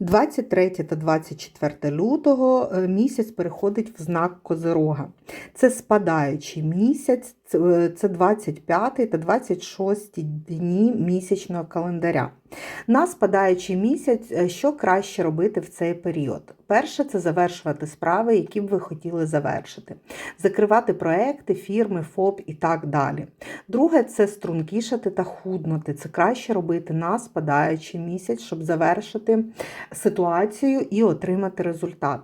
23 та 24 лютого е, місяць переходить в знак Козирога. Це спадаючий місяць, це е, 25 та 26 дні місячного календаря. На спадаючий місяць, е, що краще робити в цей період? Перше, це завершувати справи, які б ви хотіли завершити, закривати проекти, фірми, ФОП і так далі. Друге, це стрункішати та худнути. Це краще робити на спадаючий місяць, щоб завершити ситуацію і отримати результат.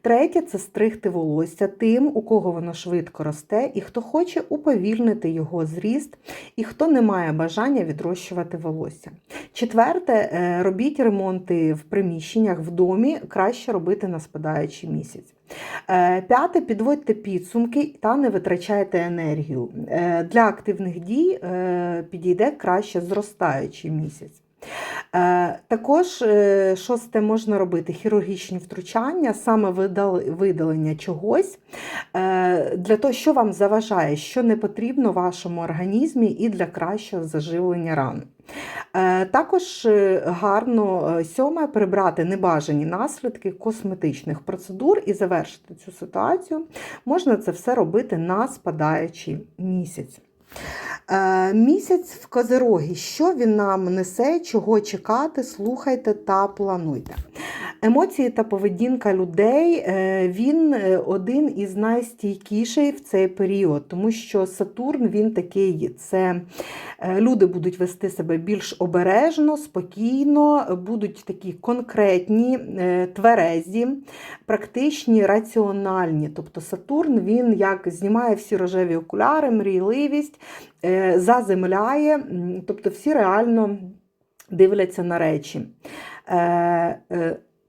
Третє це стригти волосся тим, у кого воно швидко росте, і хто хоче уповільнити його зріст, і хто не має бажання відрощувати волосся. Четверте, е, робіть ремонти в приміщеннях в домі, краще робити на спадаючий місяць. Е, П'яте, підводьте підсумки та не витрачайте енергію. Е, Для активних дій підійде краще зростаючий місяць. Е, Також шосте можна робити хірургічні втручання, саме видалення чогось е, для того, що вам заважає, що не потрібно вашому організмі і для кращого заживлення ран. Е, Також гарно сьоме прибрати небажані наслідки косметичних процедур і завершити цю ситуацію. Можна це все робити на спадаючий місяць. Е, Місяць в Козирогі. Що він нам несе, чого чекати, слухайте та плануйте. Емоції та поведінка людей е, він е, один із найстійкіших в цей період, тому що Сатурн він такий, це е, люди будуть вести себе більш обережно, спокійно, будуть такі конкретні, тверезі, практичні, раціональні. Тобто Сатурн він як знімає всі рожеві окуляри, мрійливість, заземляє, тобто всі реально дивляться на речі.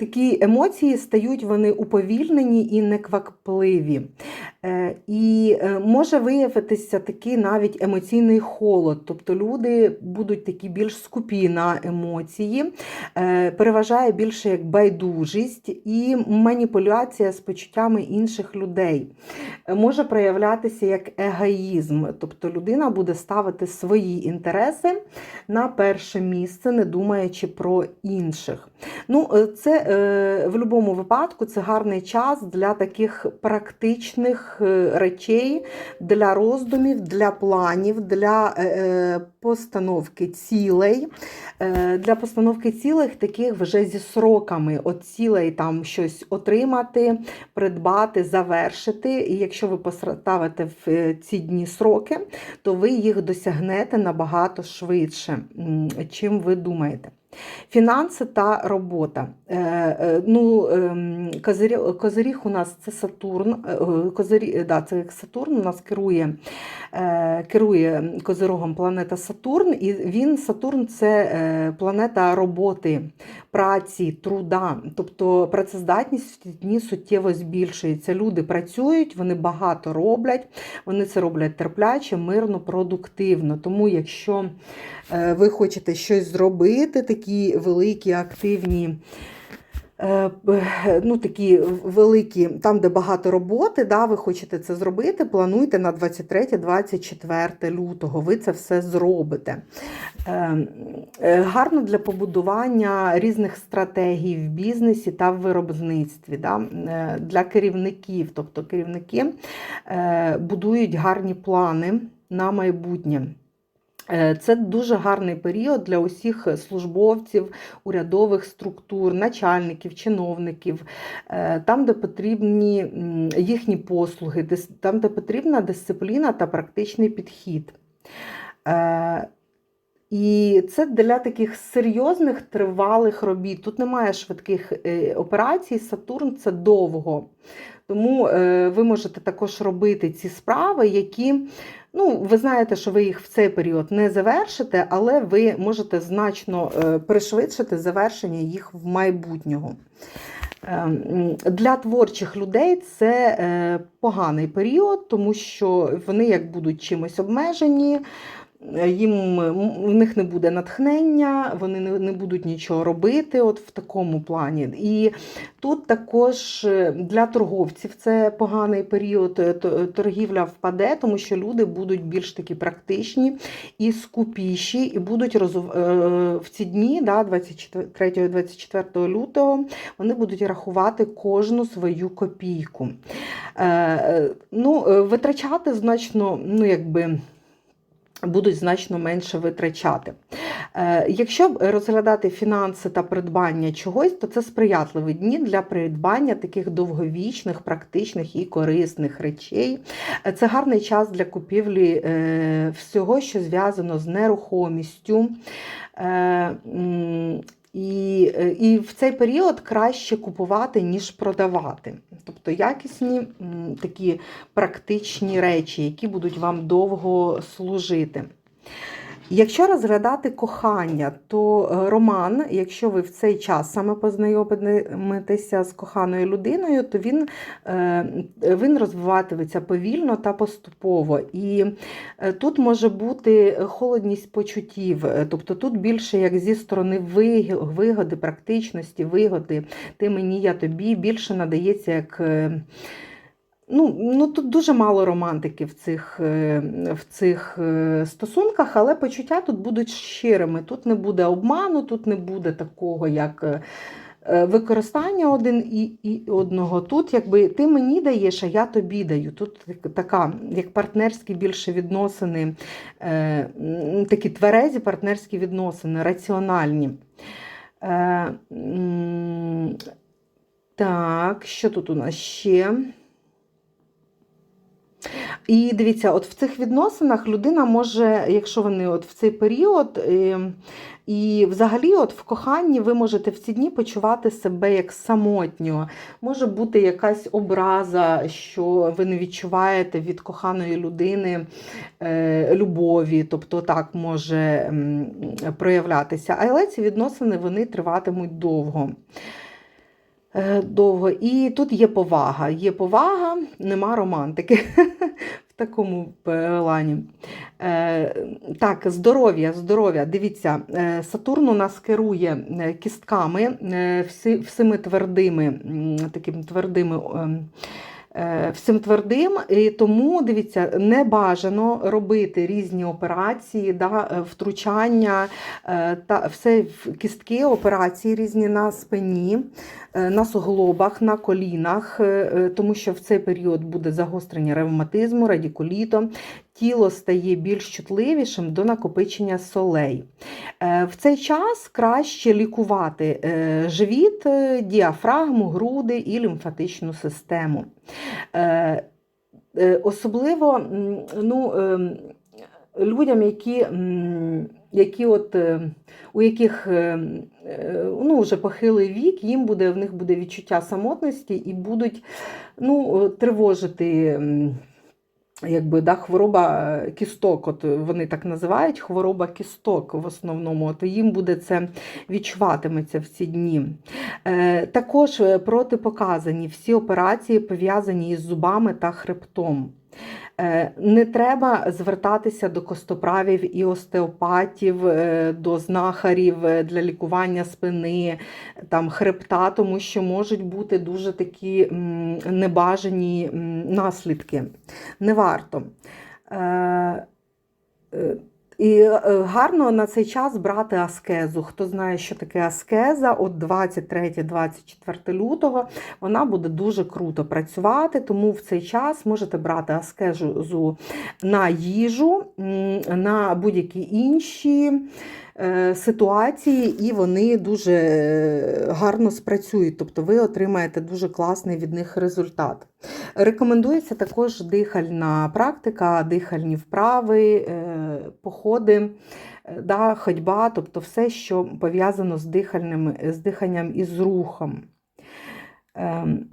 Такі емоції стають вони уповільнені і неквапливі. Е, І е, може виявитися такий навіть емоційний холод. Тобто люди будуть такі більш скупі на емоції, е, переважає більше як байдужість і маніпуляція з почуттями інших людей. Може проявлятися як егоїзм, тобто людина буде ставити свої інтереси на перше місце, не думаючи про інших. Ну, це в будь-якому випадку це гарний час для таких практичних е, речей, для роздумів, для планів, для е, е, постановки цілей. Для постановки цілей таких вже зі сроками. От цілей там щось отримати, придбати, завершити. І якщо ви поставите в ці дні сроки, то ви їх досягнете набагато швидше, чим ви думаєте. Фінанси та робота. Е, е, ну, ем, Козирі- Козиріг у нас це Сатурн. е, Козирі, да, це Сатурн у нас керує, керує Козирогом планета Сатурн, і він Сатурн це планета роботи, праці, труда. Тобто працездатність в дні суттєво збільшується. Люди працюють, вони багато роблять, вони це роблять терпляче, мирно, продуктивно. Тому, якщо ви хочете щось зробити, такі великі, активні. е, Ну, такі великі, там, де багато роботи, да, ви хочете це зробити, плануйте на 23-24 лютого. Ви це все зробите. Е, е, Гарно для побудування різних стратегій в бізнесі та в виробництві да, для керівників. Тобто керівники будують гарні плани на майбутнє. Е, Це дуже гарний період для усіх службовців, урядових структур, начальників, чиновників, е, там, де потрібні їхні послуги, там, де потрібна дисципліна та практичний підхід. І це для таких серйозних тривалих робіт. Тут немає швидких е, операцій. Сатурн це довго. Тому е, ви можете також робити ці справи, які, ну, ви знаєте, що ви їх в цей період не завершите, але ви можете значно е, пришвидшити завершення їх в майбутнього. Для творчих людей це поганий період, тому що вони як будуть чимось обмежені, їм в них не буде натхнення, вони не, не будуть нічого робити от в такому плані. І тут також е, для торговців це поганий період, е, торгівля впаде, тому що люди будуть більш такі практичні і скупіші, і будуть розув... е, в ці дні, да, 23-24 лютого, вони будуть рахувати кожну свою копійку. Е, е, ну, е, витрачати значно, ну, якби. Будуть значно менше витрачати. Е, Якщо розглядати фінанси та придбання чогось, то це сприятливі дні для придбання таких довговічних, практичних і корисних речей. Е, Це гарний час для купівлі е, всього, що зв'язано з нерухомістю. І, е, і в цей період краще купувати, ніж продавати. Тобто якісні такі практичні речі, які будуть вам довго служити. Якщо розглядати кохання, то е, роман, якщо ви в цей час саме познайомитеся з коханою людиною, то він, е, він розвиватиметься повільно та поступово. І е, тут може бути холодність почуттів, тобто тут більше як зі сторони вигоди, практичності, вигоди, ти мені, я тобі, більше надається як. Ну, ну тут дуже мало романтики в цих, е, в цих е, стосунках, але почуття тут будуть щирими. Тут не буде обману, тут не буде такого, як е, використання один і, і одного. Тут якби ти мені даєш, а я тобі даю. Тут така, як партнерські більше відносини, такі тверезі партнерські відносини, раціональні. Так, що тут у нас ще? І дивіться, от в цих відносинах людина може, якщо вони от в цей період, е, і взагалі, от в коханні ви можете в ці дні почувати себе як самотньо. Може бути якась образа, що ви не відчуваєте від коханої людини е, любові, тобто так може проявлятися. Але ці відносини вони триватимуть довго. Е, Довго. І тут є повага. Є повага, нема романтики в такому плані. Е, Так, здоров'я, здоров'я. Дивіться, е, Сатурн у нас керує кістками, всіми твердими, такими твердими. Е, Всім твердим, і тому дивіться, не бажано робити різні операції, да, е, втручання е, та все в кістки, операції різні на спині, на суглобах, на колінах, тому що в цей період буде загострення ревматизму, радікуліту, тіло стає більш чутливішим до накопичення солей. Е, В цей час краще лікувати е, живіт, е, діафрагму, груди і лімфатичну систему. Особливо ну, людям, які, які от, у яких ну, вже похилий вік, їм буде, в них буде відчуття самотності і будуть ну, тривожити. Якби да, хвороба е, кісток, от вони так називають хвороба кісток в основному, то їм буде це відчуватиметься в ці дні. Е, також е, протипоказані всі операції пов'язані із зубами та хребтом. Е, Не треба звертатися до костоправів і остеопатів, е, до знахарів е, для лікування спини, там, хребта, тому що можуть бути дуже такі небажані наслідки. Не варто. І е, гарно на цей час брати аскезу. Хто знає, що таке аскеза, от 23-24 лютого вона буде дуже круто працювати, тому в цей час можете брати аскезу на їжу, на будь-які інші ситуації, і вони дуже е, гарно спрацюють. Тобто ви отримаєте дуже класний від них результат. Рекомендується також дихальна практика, дихальні вправи, е, походи, е, да, ходьба, тобто все, що пов'язано з, дихальним, з диханням і з рухом. Ем,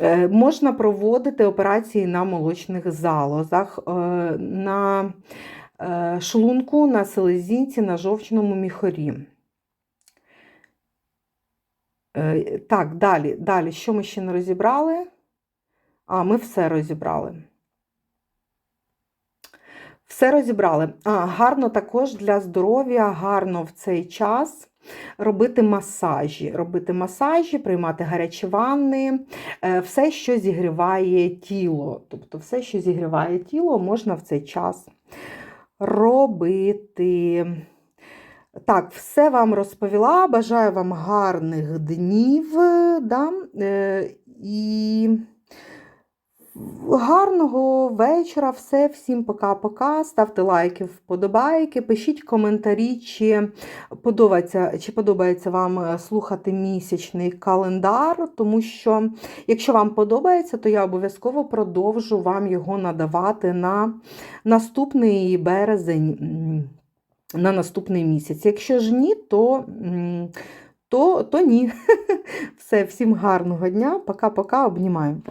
е, Можна проводити операції на молочних залозах, е, на е, шлунку, на селезінці, на жовчному міхорі. Е, Так, далі, далі, що ми ще не розібрали? А, ми все розібрали. Все розібрали. А, гарно також для здоров'я, гарно в цей час робити масажі, робити масажі, приймати гарячі ванни, е, все, що зігріває тіло. Тобто, все, що зігріває тіло, можна в цей час робити. Так, все вам розповіла. Бажаю вам гарних днів. Да? е, І гарного вечора. Все, всім пока-пока. Ставте лайки, вподобайки, пишіть коментарі, чи подобається, чи подобається вам е, слухати місячний календар, тому що, якщо вам подобається, то я обов'язково продовжу вам його надавати на наступний березень. На наступний місяць. Якщо ж ні, то, то, то ні. Все, всім гарного дня. Пока-пока, обнімаю.